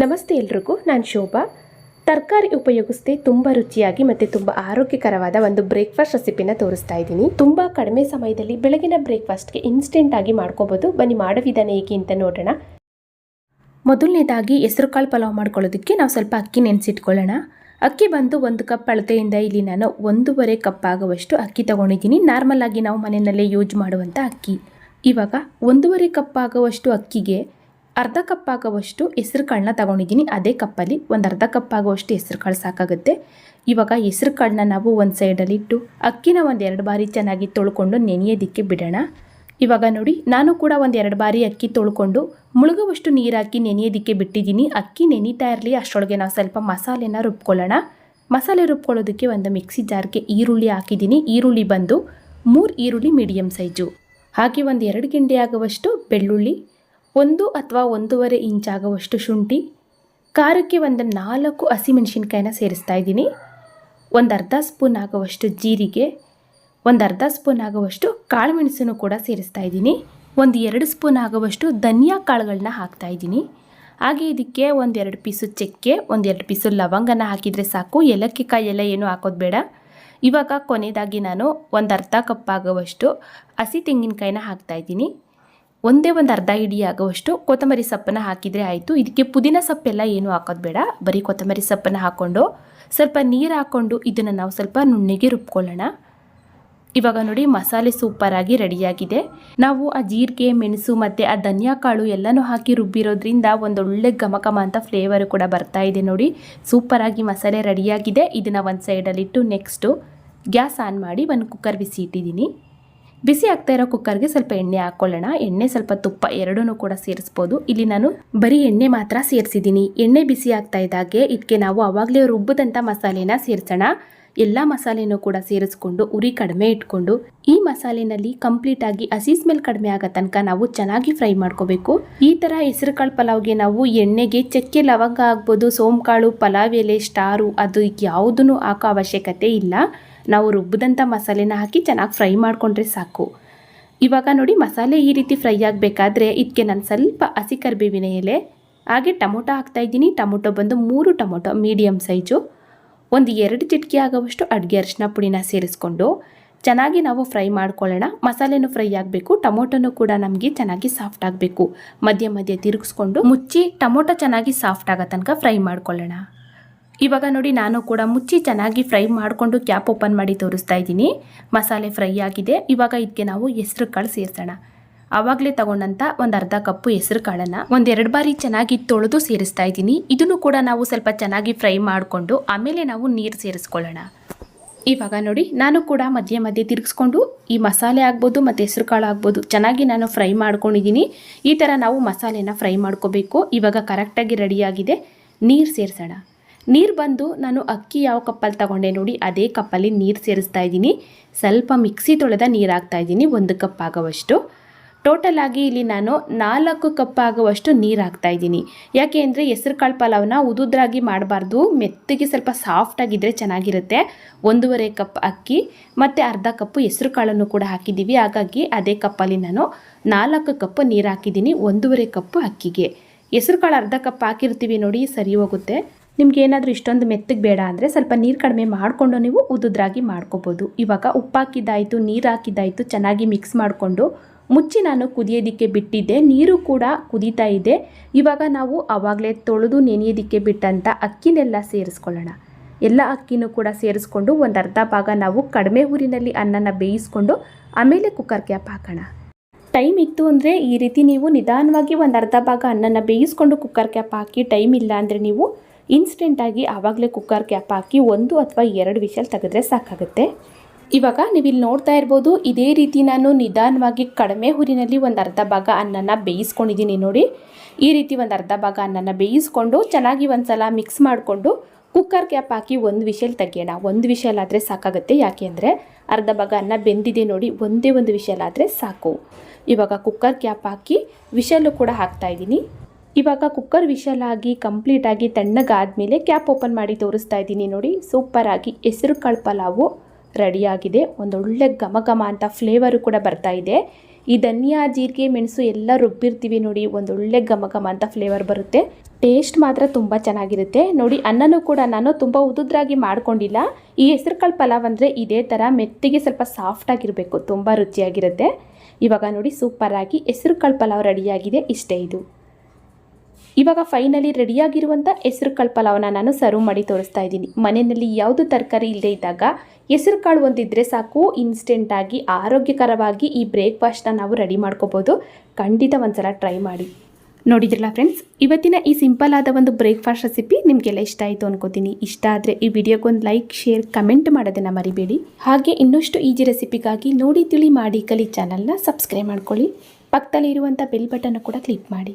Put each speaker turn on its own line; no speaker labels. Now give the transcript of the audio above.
ನಮಸ್ತೆ ಎಲ್ರಿಗೂ, ನಾನು ಶೋಭಾ. ತರಕಾರಿ ಉಪಯೋಗಿಸದೆ ತುಂಬ ರುಚಿಯಾಗಿ ಮತ್ತು ತುಂಬ ಆರೋಗ್ಯಕರವಾದ ಒಂದು ಬ್ರೇಕ್ಫಾಸ್ಟ್ ರೆಸಿಪಿನ ತೋರಿಸ್ತಾ ಇದ್ದೀನಿ. ತುಂಬ ಕಡಿಮೆ ಸಮಯದಲ್ಲಿ ಬೆಳಗಿನ ಬ್ರೇಕ್ಫಾಸ್ಟ್ಗೆ ಇನ್ಸ್ಟೆಂಟಾಗಿ ಮಾಡ್ಕೋಬೋದು. ಬನ್ನಿ ಮಾಡೋ ವಿಧಾನ ಹೇಗೆ ಅಂತ ನೋಡೋಣ. ಮೊದಲನೇದಾಗಿ ಹೆಸರುಕಾಳು ಪಲಾವ್ ಮಾಡ್ಕೊಳ್ಳೋದಕ್ಕೆ ನಾವು ಸ್ವಲ್ಪ ಅಕ್ಕಿ ನೆನೆಸಿಟ್ಕೊಳ್ಳೋಣ. ಅಕ್ಕಿ ಬಂದು ಒಂದು ಕಪ್ ಅಳತೆಯಿಂದ ಇಲ್ಲಿ ನಾನು ಒಂದೂವರೆ ಕಪ್ ಆಗುವಷ್ಟು ಅಕ್ಕಿ ತಗೊಂಡಿದ್ದೀನಿ. ನಾರ್ಮಲ್ ಆಗಿ ನಾವು ಮನೆಯಲ್ಲೇ ಯೂಸ್ ಮಾಡುವಂಥ ಅಕ್ಕಿ. ಇವಾಗ ಒಂದೂವರೆ ಕಪ್ ಆಗುವಷ್ಟು ಅಕ್ಕಿಗೆ ಅರ್ಧ ಕಪ್ಪಾಗುವಷ್ಟು ಹೆಸರು ಕಾಳನ್ನ ತಗೊಂಡಿದ್ದೀನಿ. ಅದೇ ಕಪ್ಪಲ್ಲಿ ಒಂದು ಅರ್ಧ ಕಪ್ ಆಗುವಷ್ಟು ಹೆಸರು ಕಾಳು ಸಾಕಾಗುತ್ತೆ. ಇವಾಗ ಹೆಸರು ಕಾಳನ್ನ ನಾವು ಒಂದು ಸೈಡಲ್ಲಿ ಇಟ್ಟು, ಅಕ್ಕಿನ ಒಂದು ಎರಡು ಬಾರಿ ಚೆನ್ನಾಗಿ ತೊಳ್ಕೊಂಡು ನೆನೆಯೋದಕ್ಕೆ ಬಿಡೋಣ. ಇವಾಗ ನೋಡಿ, ನಾನು ಕೂಡ ಒಂದು ಎರಡು ಬಾರಿ ಅಕ್ಕಿ ತೊಳ್ಕೊಂಡು ಮುಳುಗುವಷ್ಟು ನೀರು ಹಾಕಿ ನೆನೆಯೋದಕ್ಕೆ ಬಿಟ್ಟಿದ್ದೀನಿ. ಅಕ್ಕಿ ನೆನೀತಾ ಇರಲಿ ಅಷ್ಟರೊಳಗೆ ನಾವು ಸ್ವಲ್ಪ ಮಸಾಲೆನ ರುಬ್ಕೊಳ್ಳೋಣ. ಮಸಾಲೆ ರುಬ್ಕೊಳ್ಳೋದಕ್ಕೆ ಒಂದು ಮಿಕ್ಸಿ ಜಾರ್ಗೆ ಈರುಳ್ಳಿ ಹಾಕಿದ್ದೀನಿ. ಈರುಳ್ಳಿ ಬಂದು ಮೂರು ಈರುಳ್ಳಿ ಮೀಡಿಯಮ್ ಸೈಜು. ಹಾಗೆ ಒಂದು ಎರಡು ಗಿಂಡೆ ಆಗುವಷ್ಟು ಬೆಳ್ಳುಳ್ಳಿ ಒಂದು ಅಥವಾ ಒಂದೂವರೆ ಇಂಚ್ ಆಗುವಷ್ಟು ಶುಂಠಿ, ಖಾರಕ್ಕೆ ಒಂದು ನಾಲ್ಕು ಹಸಿಮೆಣಸಿನ್ಕಾಯಿನ ಸೇರಿಸ್ತಾ ಇದ್ದೀನಿ. ಒಂದು ಅರ್ಧ ಸ್ಪೂನ್ ಆಗುವಷ್ಟು ಜೀರಿಗೆ, ಒಂದು ಅರ್ಧ ಸ್ಪೂನ್ ಆಗುವಷ್ಟು ಕಾಳುಮೆಣಸನ್ನು ಕೂಡ ಸೇರಿಸ್ತಾ ಇದ್ದೀನಿ. ಒಂದು ಎರಡು ಸ್ಪೂನ್ ಆಗುವಷ್ಟು ಧನಿಯಾ ಕಾಳುಗಳನ್ನ ಹಾಕ್ತಾ ಇದ್ದೀನಿ. ಹಾಗೆ ಇದಕ್ಕೆ ಒಂದೆರಡು ಪೀಸು ಚಕ್ಕೆ ಒಂದೆರಡು ಪೀಸು ಲವಂಗನ ಹಾಕಿದರೆ ಸಾಕು. ಏಲಕ್ಕಿ ಕಾಯಿ ಎಲ್ಲ ಏನೂ ಹಾಕೋದು ಬೇಡ. ಇವಾಗ ಕೊನೆಯದಾಗಿ ನಾನು ಒಂದು ಅರ್ಧ ಕಪ್ ಆಗುವಷ್ಟು ಹಸಿ ತೆಂಗಿನಕಾಯಿನ ಹಾಕ್ತಾ ಇದ್ದೀನಿ. ಒಂದೇ ಒಂದು ಅರ್ಧ ಇಡಿ ಆಗುವಷ್ಟು ಕೊತ್ತಂಬರಿ ಸೊಪ್ಪನ್ನು ಹಾಕಿದರೆ ಆಯಿತು. ಇದಕ್ಕೆ ಪುದೀನ ಸೊಪ್ಪೆಲ್ಲ ಏನು ಹಾಕೋದು ಬೇಡ. ಬರೀ ಕೊತ್ತಂಬರಿ ಸೊಪ್ಪನ್ನು ಹಾಕ್ಕೊಂಡು ಸ್ವಲ್ಪ ನೀರು ಹಾಕ್ಕೊಂಡು ಇದನ್ನು ನಾವು ಸ್ವಲ್ಪ ನುಣ್ಣಗೆ ರುಬ್ಕೊಳ್ಳೋಣ. ಇವಾಗ ನೋಡಿ ಮಸಾಲೆ ಸೂಪರಾಗಿ ರೆಡಿಯಾಗಿದೆ ನಾವು ಆ ಜೀರಿಗೆ, ಮೆಣಸು ಮತ್ತು ಆ ಧನಿಯಾ ಕಾಳು ಎಲ್ಲನೂ ಹಾಕಿ ರುಬ್ಬಿರೋದ್ರಿಂದ ಒಂದೊಳ್ಳೆ ಘಮ ಅಂತ ಫ್ಲೇವರು ಕೂಡ ಬರ್ತಾ ಇದೆ ನೋಡಿ. ಸೂಪರಾಗಿ ಮಸಾಲೆ ರೆಡಿಯಾಗಿದೆ ಇದನ್ನು ಒಂದು ಸೈಡಲ್ಲಿಟ್ಟು ನೆಕ್ಸ್ಟು ಗ್ಯಾಸ್ ಆನ್ ಮಾಡಿ ಒಂದು ಕುಕ್ಕರ್ ಬಿಸಿ ಇಟ್ಟಿದ್ದೀನಿ. ಬಿಸಿ ಆಗ್ತಾ ಇರೋ ಕುಕ್ಕರ್ಗೆ ಸ್ವಲ್ಪ ಎಣ್ಣೆ ಹಾಕ್ಕೊಳ್ಳೋಣ ಎಣ್ಣೆ ಸ್ವಲ್ಪ ತುಪ್ಪ ಎರಡೂ ಕೂಡ ಸೇರಿಸ್ಬೋದು. ಇಲ್ಲಿ ನಾನು ಬರೀ ಎಣ್ಣೆ ಮಾತ್ರ ಸೇರಿಸಿದ್ದೀನಿ. ಎಣ್ಣೆ ಬಿಸಿ ಆಗ್ತಾ ಇದ್ದಾಗೆ ಇದಕ್ಕೆ ನಾವು ಅವಾಗಲೇ ರುಬ್ಬದಂಥ ಮಸಾಲೆನ ಸೇರಿಸೋಣ. ಎಲ್ಲ ಮಸಾಲೆನೂ ಕೂಡ ಸೇರಿಸ್ಕೊಂಡು ಉರಿ ಕಡಿಮೆ ಇಟ್ಕೊಂಡು ಈ ಮಸಾಲೆನಲ್ಲಿ ಕಂಪ್ಲೀಟ್ ಆಗಿ ಹಸಿ ಸ್ಮೆಲ್ ಕಡಿಮೆ ಆಗೋ ತನಕ ನಾವು ಚೆನ್ನಾಗಿ ಫ್ರೈ ಮಾಡ್ಕೋಬೇಕು. ಈ ಥರ ಹೆಸರು ಕಾಳು ಪಲಾವ್ಗೆ ನಾವು ಎಣ್ಣೆಗೆ ಚಕ್ಕೆ ಲವಂಗ ಆಗ್ಬೋದು, ಸೋಂಕಾಳು, ಪಲಾವ್ ಎಲೆ, ಸ್ಟಾರು ಅದು ಯಾವುದೂ ಹಾಕೋ ಅವಶ್ಯಕತೆ ಇಲ್ಲ. ನಾವು ರುಬ್ಬದಂಥ ಮಸಾಲೆನ ಹಾಕಿ ಚೆನ್ನಾಗಿ ಫ್ರೈ ಮಾಡಿಕೊಂಡ್ರೆ ಸಾಕು. ಇವಾಗ ನೋಡಿ ಮಸಾಲೆ ಈ ರೀತಿ ಫ್ರೈ ಆಗಬೇಕಾದ್ರೆ ಇದಕ್ಕೆ ನಾನು ಸ್ವಲ್ಪ ಹಸಿ ಕರಿಬೇವಿನ ಎಲೆ, ಹಾಗೆ ಟೊಮೊಟೊ ಹಾಕ್ತಾಯಿದ್ದೀನಿ ಟೊಮೊಟೊ ಬಂದು ಮೂರು ಟೊಮೊಟೊ ಮೀಡಿಯಮ್ ಸೈಜು. ಒಂದು ಎರಡು ಚಿಟಿಕೆ ಆಗುವಷ್ಟು ಅಡುಗೆ ಅರಿಶಿನ ಪುಡಿನ ಸೇರಿಸ್ಕೊಂಡು ಚೆನ್ನಾಗಿ ನಾವು ಫ್ರೈ ಮಾಡ್ಕೊಳ್ಳೋಣ. ಮಸಾಲೆನೂ ಫ್ರೈ ಆಗಬೇಕು, ಟೊಮೊಟೊನೂ ಕೂಡ ನಮಗೆ ಚೆನ್ನಾಗಿ ಸಾಫ್ಟ್ ಆಗಬೇಕು. ಮಧ್ಯ ಮಧ್ಯೆ ತಿರುಗಿಸ್ಕೊಂಡು ಮುಚ್ಚಿ ಟೊಮೊಟೊ ಚೆನ್ನಾಗಿ ಸಾಫ್ಟ್ ಆಗೋ ತನಕ ಫ್ರೈ ಮಾಡ್ಕೊಳ್ಳೋಣ. ಇವಾಗ ನೋಡಿ ನಾನು ಕೂಡ ಮುಚ್ಚಿ ಚೆನ್ನಾಗಿ ಫ್ರೈ ಮಾಡಿಕೊಂಡು ಕ್ಯಾಪ್ ಓಪನ್ ಮಾಡಿ ತೋರಿಸ್ತಾ ಇದ್ದೀನಿ. ಮಸಾಲೆ ಫ್ರೈ ಆಗಿದೆ. ಇವಾಗ ಇದಕ್ಕೆ ನಾವು ಹೆಸ್ರು ಕಾಳು ಸೇರಿಸೋಣ. ಆವಾಗಲೇ ತಗೊಂಡಂತ ಒಂದು ಅರ್ಧ ಕಪ್ಪು ಹೆಸರು ಕಾಳನ್ನು ಒಂದೆರಡು ಬಾರಿ ಚೆನ್ನಾಗಿ ತೊಳೆದು ಸೇರಿಸ್ತಾ ಇದ್ದೀನಿ. ಇದನ್ನು ಕೂಡ ನಾವು ಸ್ವಲ್ಪ ಚೆನ್ನಾಗಿ ಫ್ರೈ ಮಾಡಿಕೊಂಡು ಆಮೇಲೆ ನಾವು ನೀರು ಸೇರಿಸ್ಕೊಳ್ಳೋಣ. ಇವಾಗ ನೋಡಿ, ನಾನು ಕೂಡ ಮಧ್ಯೆ ಮಧ್ಯೆ ತಿರುಗಿಸ್ಕೊಂಡು ಈ ಮಸಾಲೆ ಆಗ್ಬೋದು ಮತ್ತು ಹೆಸರು ಕಾಳು ಆಗ್ಬೋದು ಚೆನ್ನಾಗಿ ನಾನು ಫ್ರೈ ಮಾಡ್ಕೊಂಡಿದ್ದೀನಿ. ಈ ಥರ ನಾವು ಮಸಾಲೆನ ಫ್ರೈ ಮಾಡ್ಕೋಬೇಕು. ಇವಾಗ ಕರೆಕ್ಟಾಗಿ ರೆಡಿಯಾಗಿದೆ ನೀರು ಸೇರಿಸೋಣ. ನೀರು ಬಂದು ನಾನು ಅಕ್ಕಿ ಯಾವ ಕಪ್ಪಲ್ಲಿ ತಗೊಂಡೆ ನೋಡಿ, ಅದೇ ಕಪ್ಪಲ್ಲಿ ನೀರು ಸೇರಿಸ್ತಾ ಇದ್ದೀನಿ. ಸ್ವಲ್ಪ ಮಿಕ್ಸಿ ತೊಳೆದ ನೀರು ಹಾಕ್ತಾ ಇದ್ದೀನಿ, ಒಂದು ಕಪ್ ಆಗೋವಷ್ಟು. ಟೋಟಲ್ ಆಗಿ ಇಲ್ಲಿ ನಾನು ನಾಲ್ಕು ಕಪ್ ಆಗುವಷ್ಟು ನೀರು ಹಾಕ್ತಾ ಇದ್ದೀನಿ. ಯಾಕೆ ಅಂದರೆ ಹೆಸರು ಕಾಳು ಪಲಾವ್ನ ಉದುದ್ರಾಗಿ ಮಾಡಬಾರ್ದು. ಮೆತ್ತಗೆ ಸ್ವಲ್ಪ ಸಾಫ್ಟ್ ಆಗಿದ್ದರೆ ಚೆನ್ನಾಗಿರುತ್ತೆ. ಒಂದೂವರೆ ಕಪ್ ಅಕ್ಕಿ, ಮತ್ತು ಅರ್ಧ ಕಪ್ಪು ಹೆಸರು ಕಾಳನ್ನು ಕೂಡ ಹಾಕಿದ್ದೀವಿ. ಹಾಗಾಗಿ ಅದೇ ಕಪ್ಪಲ್ಲಿ ನಾನು ನಾಲ್ಕು ಕಪ್ ನೀರು ಹಾಕಿದ್ದೀನಿ. ಒಂದೂವರೆ ಕಪ್ಪು ಅಕ್ಕಿಗೆ. ಹೆಸರು ಕಾಳು ಅರ್ಧ ಕಪ್ ಹಾಕಿರ್ತೀವಿ ನೋಡಿ, ಸರಿ ಹೋಗುತ್ತೆ. ನಿಮ್ಗೆ ಏನಾದರೂ ಇಷ್ಟೊಂದು ಮೆತ್ತಗೆ ಬೇಡ ಅಂದರೆ ಸ್ವಲ್ಪ ನೀರು ಕಡಿಮೆ ಮಾಡಿಕೊಂಡು ನೀವು ಉದುದ್ರಾಗಿ ಮಾಡ್ಕೋಬೋದು. ಇವಾಗ ಉಪ್ಪು ಹಾಕಿದ್ದಾಯಿತು ನೀರು ಹಾಕಿದ್ದಾಯಿತು, ಚೆನ್ನಾಗಿ ಮಿಕ್ಸ್ ಮಾಡಿಕೊಂಡು ಮುಚ್ಚಿ ನಾನು ಕುದಿಯೋದಕ್ಕೆ ಬಿಟ್ಟಿದ್ದೆ, ನೀರು ಕೂಡ ಕುದೀತಾ ಇದೆ. ಇವಾಗ ನಾವು ಆವಾಗಲೇ ತೊಳೆದು ನೆನೆಯೋದಕ್ಕೆ ಬಿಟ್ಟಂಥ ಅಕ್ಕಿನೆಲ್ಲ ಸೇರಿಸ್ಕೊಳ್ಳೋಣ. ಎಲ್ಲ ಅಕ್ಕಿನೂ ಕೂಡ ಸೇರಿಸ್ಕೊಂಡು ಒಂದು ಅರ್ಧ ಭಾಗ ನಾವು ಕಡಿಮೆ ಊರಿನಲ್ಲಿ ಅನ್ನನ ಬೇಯಿಸ್ಕೊಂಡು ಆಮೇಲೆ ಕುಕ್ಕರ್ ಕ್ಯಾಪ್ ಹಾಕೋಣ. ಟೈಮ್ ಇತ್ತು ಅಂದರೆ ಈ ರೀತಿ ನೀವು ನಿಧಾನವಾಗಿ ಒಂದು ಅರ್ಧ ಭಾಗ ಅನ್ನನ ಬೇಯಿಸ್ಕೊಂಡು ಕುಕ್ಕರ್ ಕ್ಯಾಪ್ ಹಾಕಿ ಟೈಮ್ ಇಲ್ಲ ಅಂದರೆ ನೀವು ಇನ್ಸ್ಟೆಂಟಾಗಿ ಆವಾಗಲೇ ಕುಕ್ಕರ್ ಕ್ಯಾಪ್ ಹಾಕಿ ಒಂದು ಅಥವಾ ಎರಡು ವಿಷಲ್ ತೆಗೆದ್ರೆ ಸಾಕಾಗುತ್ತೆ. ಇವಾಗ ನೀವು ಇಲ್ಲಿ ನೋಡ್ತಾ ಇರ್ಬೋದು, ಇದೇ ರೀತಿ ನಾನು ನಿಧಾನವಾಗಿ ಕಡಿಮೆ ಹುರಿನಲ್ಲಿ ಒಂದು ಅರ್ಧ ಭಾಗ ಅನ್ನನ ಬೇಯಿಸ್ಕೊಂಡಿದ್ದೀನಿ ನೋಡಿ. ಈ ರೀತಿ ಒಂದು ಅರ್ಧ ಭಾಗ ಅನ್ನನ ಬೇಯಿಸ್ಕೊಂಡು ಚೆನ್ನಾಗಿ ಒಂದು ಸಲ ಮಿಕ್ಸ್ ಮಾಡಿಕೊಂಡು ಕುಕ್ಕರ್ ಕ್ಯಾಪ್ ಹಾಕಿ ಒಂದು ವಿಷಲ್ ತೆಗಿಯೋಣ. ಒಂದು ವಿಷಲ್ ಆದರೆ ಸಾಕಾಗುತ್ತೆ. ಯಾಕೆ ಅಂದರೆ ಅರ್ಧ ಭಾಗ ಅನ್ನ ಬೆಂದಿದೆ ನೋಡಿ, ಒಂದೇ ಒಂದು ವಿಷಲ್ ಆದರೆ ಸಾಕು. ಇವಾಗ ಕುಕ್ಕರ್ ಕ್ಯಾಪ್ ಹಾಕಿ ವಿಷಲ್ಲು ಕೂಡ ಹಾಕ್ತಾ ಇದ್ದೀನಿ. ಇವಾಗ ಕುಕ್ಕರ್ ವಿಷಲ್ ಆಗಿ ಕಂಪ್ಲೀಟಾಗಿ ತಣ್ಣಗಾದ್ಮೇಲೆ ಕ್ಯಾಪ್ ಓಪನ್ ಮಾಡಿ ತೋರಿಸ್ತಾ ಇದ್ದೀನಿ ನೋಡಿ. ಸೂಪರಾಗಿ ಹೆಸರು ಕಾಳು ರೆಡಿಯಾಗಿದೆ. ಒಂದೊಳ್ಳೆ ಘಮ ಘಮ ಅಂತ ಫ್ಲೇವರು ಕೂಡ ಬರ್ತಾ ಇದೆ. ಈ ಧನಿಯಾ, ಜೀರಿಗೆ, ಮೆಣಸು ಎಲ್ಲ ರುಬ್ಬಿರ್ತೀವಿ ನೋಡಿ, ಒಂದೊಳ್ಳೆ ಘಮ ಘಮ ಅಂತ ಫ್ಲೇವರ್ ಬರುತ್ತೆ. ಟೇಸ್ಟ್ ಮಾತ್ರ ತುಂಬ ಚೆನ್ನಾಗಿರುತ್ತೆ. ನೋಡಿ, ಅನ್ನನೂ ಕೂಡ ನಾನು ತುಂಬ ಉದುದ್ರಾಗಿ ಮಾಡ್ಕೊಂಡಿಲ್ಲ. ಈ ಹೆಸರುಕಾಳು ಪಲಾವ್ ಅಂದರೆ ಇದೇ ಥರ ಮೆತ್ತಿಗೆ ಸ್ವಲ್ಪ ಸಾಫ್ಟಾಗಿರಬೇಕು ತುಂಬ ರುಚಿಯಾಗಿರುತ್ತೆ. ಇವಾಗ ನೋಡಿ ಸೂಪರಾಗಿ ಹೆಸರುಕಾಳು ಪಲಾವ್ ರೆಡಿಯಾಗಿದೆ ಇಷ್ಟೇ ಇದು. ಇವಾಗ ಫೈನಲಿ ರೆಡಿಯಾಗಿರುವಂಥ ಹೆಸರು ಕಾಳು ಪಲಾವನ್ನ ನಾನು ಸರ್ವ್ ಮಾಡಿ ತೋರಿಸ್ತಾ ಇದ್ದೀನಿ. ಮನೆಯಲ್ಲಿ ಯಾವುದು ತರಕಾರಿ ಇಲ್ಲದೆ ಇದ್ದಾಗ ಹೆಸರು ಕಾಳು ಒಂದಿದ್ರೆ ಸಾಕು ಇನ್ಸ್ಟೆಂಟಾಗಿ ಆರೋಗ್ಯಕರವಾಗಿ ಈ ಬ್ರೇಕ್ಫಾಸ್ಟ್ನ ನಾವು ರೆಡಿ ಮಾಡ್ಕೋಬೋದು. ಖಂಡಿತ ಒಂದ್ಸಲ ಟ್ರೈ ಮಾಡಿ. ನೋಡಿದ್ರಲ್ಲ ಫ್ರೆಂಡ್ಸ್ ಇವತ್ತಿನ ಈ ಸಿಂಪಲ್ ಆದ ಒಂದು ಬ್ರೇಕ್ಫಾಸ್ಟ್ ರೆಸಿಪಿ ನಿಮಗೆಲ್ಲ ಇಷ್ಟ ಆಯಿತು ಅನ್ಕೋತೀನಿ. ಇಷ್ಟ ಆದರೆ ಈ ವಿಡಿಯೋಗೊಂದು ಲೈಕ್ ಶೇರ್ ಕಮೆಂಟ್ ಮಾಡೋದನ್ನು ಮರಿಬೇಡಿ. ಹಾಗೆ ಇನ್ನಷ್ಟು ಈಜಿ ರೆಸಿಪಿಗಾಗಿ ನೋಡಿ ತಿಳಿ ಮಾಡಿ ಕಲಿ ಚಾನಲ್ನ ಸಬ್ಸ್ಕ್ರೈಬ್ ಮಾಡ್ಕೊಳ್ಳಿ. ಪಕ್ಕದಲ್ಲಿ ಇರುವಂಥ ಬೆಲ್ ಬಟನ್ನು ಕೂಡ ಕ್ಲಿಕ್ ಮಾಡಿ.